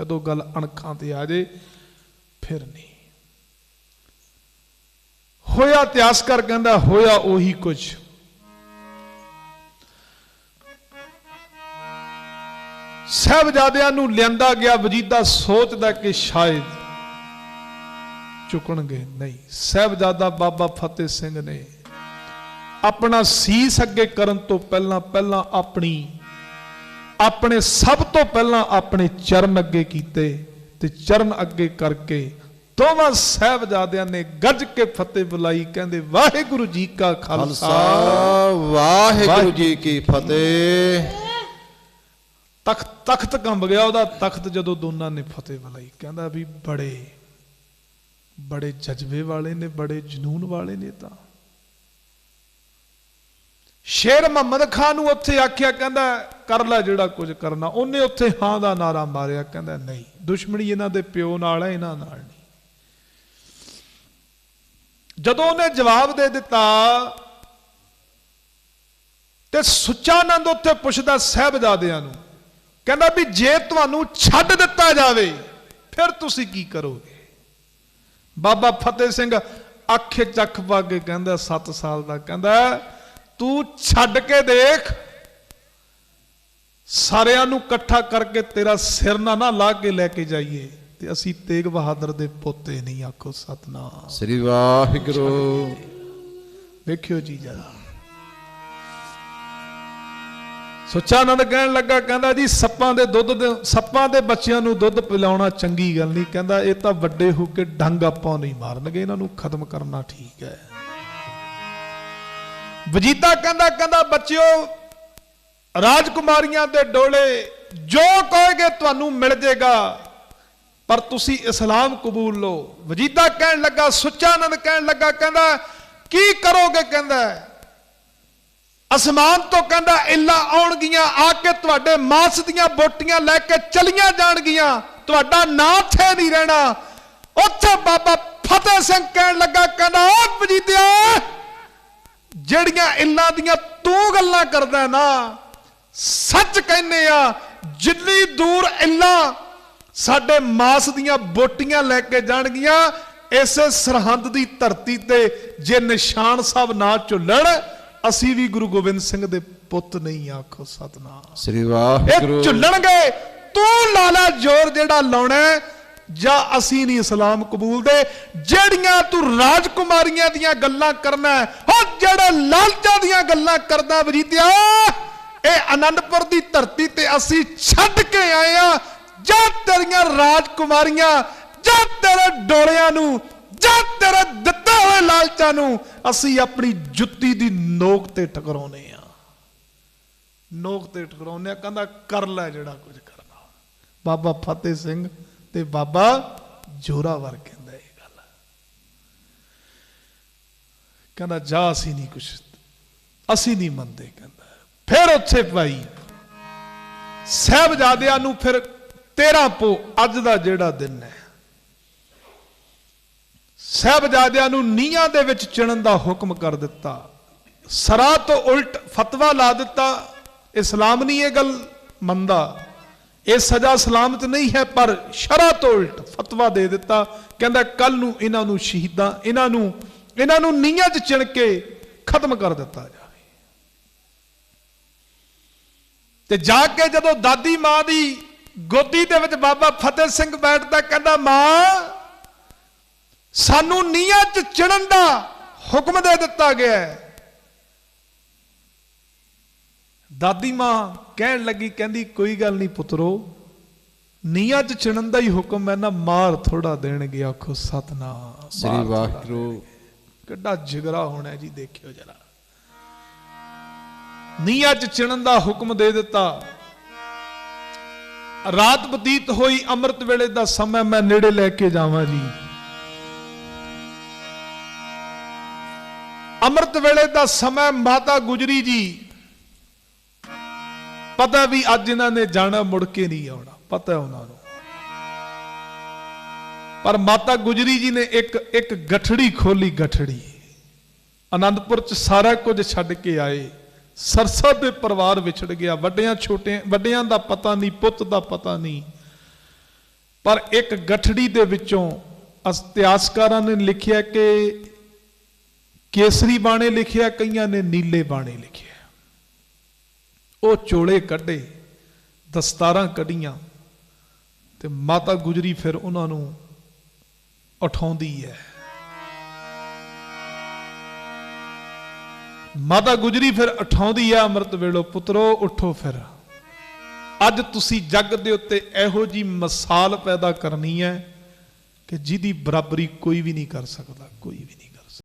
ਜਦੋਂ ਗੱਲ ਅਣਖਾਂ ਤੇ ਆ ਜੇ, ਫਿਰ ਨਹੀਂ। ਹੋਇਆ ਇਤਿਹਾਸਕਾਰ ਕਹਿੰਦਾ, ਹੋਇਆ ਉਹੀ ਕੁਝ। ਸਹਿਬਜ਼ਾਦਿਆਂ ਨੂੰ ਲਿਆਂਦਾ ਗਿਆ ਵਜੀਦਾ, ਸੋਚਦਾ ਕਿ ਸ਼ਾਇਦ ਚੁਕਣਗੇ ਨਹੀਂ। ਸਹਿਬਜ਼ਾਦਾ ਬਾਬਾ ਫਤਿਹ ਸਿੰਘ ਨੇ ਆਪਣਾ ਸੀਸ ਅੱਗੇ ਕਰਨ ਤੋਂ ਪਹਿਲਾਂ ਪਹਿਲਾਂ ਆਪਣੀ ਆਪਣੇ ਸਭ ਤੋਂ ਪਹਿਲਾਂ ਆਪਣੇ ਚਰਨ ਅੱਗੇ ਕੀਤੇ ਤੇ ਚਰਨ ਅੱਗੇ ਕਰਕੇ ਦੋਵਾਂ ਸਹਿਬਜ਼ਾਦਿਆਂ ਨੇ ਗੱਜ ਕੇ ਫਤਿਹ ਬੁਲਾਈ ਕਹਿੰਦੇ ਵਾਹਿਗੁਰੂ ਜੀ ਕਾ ਖਾਲਸਾ। ਵਾਹਿਗੁਰੂ ਜੀ ਕੀ ਫਤਿਹ। ਤਖਤ ਤਖਤ ਕੰਬ ਗਿਆ ਉਹਦਾ ਤਖਤ ਜਦੋਂ ਦੋਨਾਂ ਨੇ ਫਤਿਹ ਬੁਲਾਈ ਕਹਿੰਦਾ ਵੀ ਬੜੇ ਬੜੇ ਜਜ਼ਬੇ ਵਾਲੇ ਨੇ ਬੜੇ ਜਨੂਨ ਵਾਲੇ ਨੇ ਤਾਂ। ਸ਼ੇਰ ਮੁਹੰਮਦ ਖਾਨ ਨੂੰ ਉੱਥੇ ਆਖਿਆ ਕਹਿੰਦਾ ਕਰ ਲੈ ਜਿਹੜਾ ਕੁਝ ਕਰਨਾ। ਉਹਨੇ ਉੱਥੇ ਹਾਂ ਦਾ ਨਾਰਾ ਮਾਰਿਆ, ਕਹਿੰਦਾ ਨਹੀਂ। ਦੁਸ਼ਮਣੀ ਇਹਨਾਂ ਦੇ ਪਿਓ ਨਾਲ ਹੈ, ਇਹਨਾਂ ਨਾਲ ਨਹੀਂ। ਜਦੋਂ ਉਹਨੇ ਜਵਾਬ ਦੇ ਦਿੱਤਾ ਤੇ ਸੁੱਚਾ ਉੱਥੇ ਪੁੱਛਦਾ ਸਹਿਬਜ਼ਾਦਿਆਂ ਨੂੰ, ਕਹਿੰਦਾ ਵੀ ਜੇ ਤੁਹਾਨੂੰ ਛੱਡ ਦਿੱਤਾ ਜਾਵੇ, ਫਿਰ ਤੁਸੀਂ ਕੀ ਕਰੋਗੇ? ਬਾਬਾ ਫਤਿਹ ਸਿੰਘ ਅੱਖੇ ਚੱਖ ਪਾ ਕੇ ਕਹਿੰਦਾ 7 ਸਾਲ ਦਾ, ਕਹਿੰਦਾ, ਤੂੰ ਛੱਡ ਕੇ ਦੇਖ ਸਾਰਿਆਂ ਨੂੰ ਇਕੱਠਾ ਕਰਕੇ ਤੇਰਾ ਸਿਰ ਨਾ ਨਾ ਲਾ ਕੇ ਲੈ ਕੇ ਜਾਈਏ ਤੇ ਅਸੀਂ ਤੇਗ ਬਹਾਦਰ ਦੇ ਪੋਤੇ ਨਹੀਂ ਆਖੋ ਸਤਨਾਮ। ਸ੍ਰੀ ਵਾਹਿਗੁਰੂ। ਵੇਖਿਓ ਜੀ ਜਰਾ। ਸੁੱਚਾਨੰਦ ਕਹਿਣ ਲੱਗਾ ਕਹਿੰਦਾ ਜੀ ਸੱਪਾਂ ਦੇ ਦੁੱਧ ਦੇ ਸੱਪਾਂ ਦੇ ਬੱਚਿਆਂ ਨੂੰ ਦੁੱਧ ਪਿਲਾਉਣਾ ਚੰਗੀ ਗੱਲ ਨਹੀਂ। ਕਹਿੰਦਾ ਇਹ ਤਾਂ ਵੱਡੇ ਹੋ ਕੇ ਡੰਗ ਆਪਾਂ ਨਹੀਂ ਮਾਰਨਗੇ ਇਹਨਾਂ ਨੂੰ ਖਤਮ ਕਰਨਾ ਠੀਕ ਹੈ। ਵਜੀਦਾ ਕਹਿੰਦਾ ਕਹਿੰਦਾ ਬੱਚਿਓ ਰਾਜਕੁਮਾਰੀਆਂ ਦੇ ਡੋਲੇ ਜੋ ਕਹੋਗੇ ਤੁਹਾਨੂੰ ਮਿਲ ਜਾਏਗਾ ਪਰ ਤੁਸੀਂ ਇਸਲਾਮ ਕਬੂਲ ਲਓ। ਵਜੀਦਾ ਕਹਿਣ ਲੱਗਾ, ਸੁੱਚਾਨੰਦ ਕਹਿਣ ਲੱਗਾ, ਕਹਿੰਦਾ, ਕੀ ਕਰੋਗੇ? ਕਹਿੰਦਾ, ਅਸਮਾਨ ਤੋਂ ਕਹਿੰਦਾ, ਇੱਲਾ ਆਉਣਗੀਆਂ, ਆ ਕੇ ਤੁਹਾਡੇ ਮਾਸ ਦੀਆਂ ਬੋਟੀਆਂ ਲੈ ਕੇ ਚਲੀਆਂ ਜਾਣਗੀਆਂ। ਤੁਹਾਡਾ ਨਾਂ ਥੇ ਨਹੀਂ ਰਹਿਣਾ। ਉੱਥੇ ਬਾਬਾ ਫਤਿਹ ਸਿੰਘ ਕਹਿਣ ਲੱਗਾ, ਕਹਿੰਦਾ ਉਹ ਵਜੀਦਿਆ, ਜਿਹੜੀਆਂ ਇੱਲਾਂ ਦੀਆਂ ਤੂੰ ਗੱਲਾਂ ਕਰਦਾ ਨਾ ਸੱਚ ਕਹਿੰਨੇ ਆ ਜਿੰਨੀ ਦੂਰ ਇੱਲਾਂ ਸਾਡੇ ਮਾਸ ਦੀਆਂ ਬੋਟੀਆਂ ਲੈ ਕੇ ਜਾਣਗੀਆਂ ਇਸੇ ਸਰਹੰਦ ਦੀ ਧਰਤੀ ਤੇ ਜੇ ਨਿਸ਼ਾਨ ਸਾਹਿਬ ਨਾ ਝੁੱਲਣ ਅਸੀਂ ਵੀ ਗੁਰੂ ਗੋਬਿੰਦ ਸਿੰਘ ਦੇ ਪੁੱਤ ਨਹੀਂ ਆਖੋ ਸਤਨਾਮ। ਸ੍ਰੀ ਇਹ ਵਾਹਿਗੁਰੂ। ਝੁੱਲਣਗੇ ਤੂੰ ਲਾਲਾ ਜੋਰ ਜਿਹੜਾ ਲਾਉਣਾ ਜਾਂ ਅਸੀਂ ਨਹੀਂ ਇਸਲਾਮ ਕਬੂਲ ਦੇ ਜਿਹੜੀਆਂ ਤੂੰ ਰਾਜਕੁਮਾਰੀਆਂ ਦੀਆਂ ਗੱਲਾਂ ਕਰਨਾ ਹੈ, ਉਹ ਜਿਹੜੇ ਲਾਲਚਾਂ ਦੀਆਂ ਗੱਲਾਂ ਕਰਦਾ ਵਜੀਦਿਆ ਇਹ ਆਨੰਦਪੁਰ ਦੀ ਧਰਤੀ ਤੇ ਅਸੀਂ ਛੱਡ ਕੇ ਆਏ ਆ ਜਾਂ ਤੇਰੀਆਂ ਰਾਜਕੁਮਾਰੀਆਂ, ਜਾਂ ਤੇਰੇ ਡੋਲਿਆਂ ਨੂੰ, ਜਾਂ ਤੇਰੇ ਦਿੱਤੇ ਹੋਏ ਲਾਲਚਾਂ ਨੂੰ ਅਸੀਂ ਆਪਣੀ ਜੁੱਤੀ ਦੀ ਨੋਕ ਤੇ ਟਕਰਾਉਨੇ ਆ ਨੋਕ ਤੇ ਟਕਰਾਉਂਦੇ ਆ ਕਹਿੰਦਾ ਕਰ ਲੈ ਜਿਹੜਾ ਕੁਝ ਕਰਨਾ। ਬਾਬਾ ਫਤਿਹ ਸਿੰਘ ਤੇ ਬਾਬਾ ਜੋਰਾਵਰ ਕਹਿੰਦਾ ਇਹ ਗੱਲ। ਕਹਿੰਦਾ ਜਾ ਅਸੀਂ ਨਹੀਂ ਕੁਛ, ਅਸੀਂ ਨਹੀਂ ਮੰਨਦੇ, ਕਹਿੰਦਾ। ਫਿਰ ਉੱਥੇ ਪਾਈ ਸਹਿਬਜ਼ਾਦਿਆਂ ਨੂੰ ਫਿਰ 13 ਪੋ ਅੱਜ ਦਾ ਜਿਹੜਾ ਦਿਨ ਹੈ। ਸਹਿਬਜ਼ਾਦਿਆਂ ਨੂੰ ਨੀਹਾਂ ਦੇ ਵਿੱਚ ਚਿਣਨ ਦਾ ਹੁਕਮ ਕਰ ਦਿੱਤਾ। ਸਰਾ ਤੋਂ ਉਲਟ ਫਤਵਾ ਲਾ ਦਿੱਤਾ। ਇਸਲਾਮ ਨਹੀਂ ਇਹ ਗੱਲ ਮੰਨਦਾ। ਇਹ ਸਜ਼ਾ ਸਲਾਮਤ ਨਹੀਂ ਹੈ, ਪਰ ਸ਼ਰਾ ਤੋਂ ਉਲਟ ਫਤਵਾ ਦੇ ਦਿੱਤਾ। ਕਹਿੰਦਾ ਕੱਲ ਨੂੰ ਇਹਨਾਂ ਨੂੰ ਸ਼ਹੀਦਾਂ, ਇਹਨਾਂ ਨੂੰ ਇਹਨਾਂ ਨੂੰ ਨੀਹਾਂ 'ਚ ਚਿਣ ਕੇ ਖਤਮ ਕਰ ਦਿੱਤਾ ਜਾਵੇ ਤੇ ਜਾ ਕੇ ਜਦੋਂ ਦਾਦੀ ਮਾਂ ਦੀ ਗੋਦੀ ਦੇ ਵਿੱਚ ਬਾਬਾ ਫਤਿਹ ਸਿੰਘ ਬੈਠਦਾ ਕਹਿੰਦਾ ਮਾਂ ਸਾਨੂੰ ਨੀਹਾਂ 'ਚ ਚਿਣਨ ਦਾ ਹੁਕਮ ਦੇ ਦਿੱਤਾ ਗਿਆ ਹੈ। ਦਾਦੀ ਮਾਂ ਕਹਿਣ ਲੱਗੀ ਕਹਿੰਦੀ ਕੋਈ ਗੱਲ ਨਹੀਂ ਪੁੱਤਰੋ ਨੀਹਾਂ 'ਚ ਚਿਣਨ ਦਾ ਹੀ ਹੁਕਮ ਹੈ ਨਾ ਮਾਰ ਥੋੜਾ ਦੇਣਗੇ ਆਖੋ ਸਤਨਾਮ ਸ੍ਰੀ ਵਾਹਿਗੁਰੂ। ਕਿੱਡਾ ਜਿਗਰਾ ਹੋਣਾ ਜੀ ਦੇਖਿਓ ਜਰਾ। ਨੀਹਾਂ 'ਚ ਚਿਣਨ ਦਾ ਹੁਕਮ ਦੇ ਦਿੱਤਾ। ਰਾਤ ਬਤੀਤ ਹੋਈ, ਅੰਮ੍ਰਿਤ ਵੇਲੇ ਦਾ ਸਮਾਂ ਮੈਂ ਨੇੜੇ ਲੈ ਕੇ ਜਾਵਾਂ ਜੀ। ਅੰਮ੍ਰਿਤ ਵੇਲੇ ਦਾ ਸਮਾਂ ਮਾਤਾ ਗੁਜਰੀ ਜੀ। ਪਤਾ ਵੀ ਅੱਜ ਇਹਨਾਂ ਨੇ ਜਾਣਾ, ਮੁੜ ਕੇ ਨਹੀਂ ਆਉਣਾ। ਪਤਾ ਉਹਨਾਂ ਨੂੰ। ਪਰ ਮਾਤਾ ਗੁਜਰੀ ਜੀ ਨੇ ਇੱਕ ਇੱਕ ਗਠੜੀ ਖੋਲੀ ਗਠੜੀ। ਆਨੰਦਪੁਰ ਚ ਸਾਰਾ ਕੁਝ ਛੱਡ ਕੇ ਆਏ। ਸਰਸਾ ਦੇ ਪਰਿਵਾਰ ਵਿਛੜ ਗਿਆ। ਵੱਡਿਆਂ ਛੋਟਿਆਂ ਵੱਡਿਆਂ ਦਾ ਪਤਾ ਨਹੀਂ, ਪੁੱਤ ਦਾ ਪਤਾ ਨਹੀਂ। ਪਰ ਇੱਕ ਗਠੜੀ ਦੇ ਵਿੱਚੋਂ ਇਤਿਹਾਸਕਾਰਾਂ ਨੇ ਲਿਖਿਆ ਕਿ ਕੇਸਰੀ ਬਾਣੇ ਲਿਖਿਆ, ਕਈਆਂ ਨੇ ਨੀਲੇ ਬਾਣੇ ਲਿਖਿਆ ਉਹ ਚੋਲੇ ਕੱਢੇ, ਦਸਤਾਰਾਂ ਕੱਢੀਆਂ ਤੇ ਮਾਤਾ ਗੁਜਰੀ ਫਿਰ ਉਹਨਾਂ ਨੂੰ ਉਠਾਉਂਦੀ ਹੈ। ਮਾਤਾ ਗੁਜਰੀ ਫਿਰ ਉਠਾਉਂਦੀ ਆ, ਅੰਮ੍ਰਿਤ ਵੇਲੋ ਪੁੱਤਰੋ, ਉਠੋ ਫਿਰ। ਅੱਜ ਤੁਸੀਂ ਜੱਗ ਦੇ ਉੱਤੇ ਇਹੋ ਜੀ ਮਿਸਾਲ ਪੈਦਾ ਕਰਨੀ ਹੈ ਕਿ ਜਿਹਦੀ ਬਰਾਬਰੀ ਕੋਈ ਵੀ ਨਹੀਂ ਕਰ ਸਕਦਾ, ਕੋਈ ਵੀ ਨਹੀਂ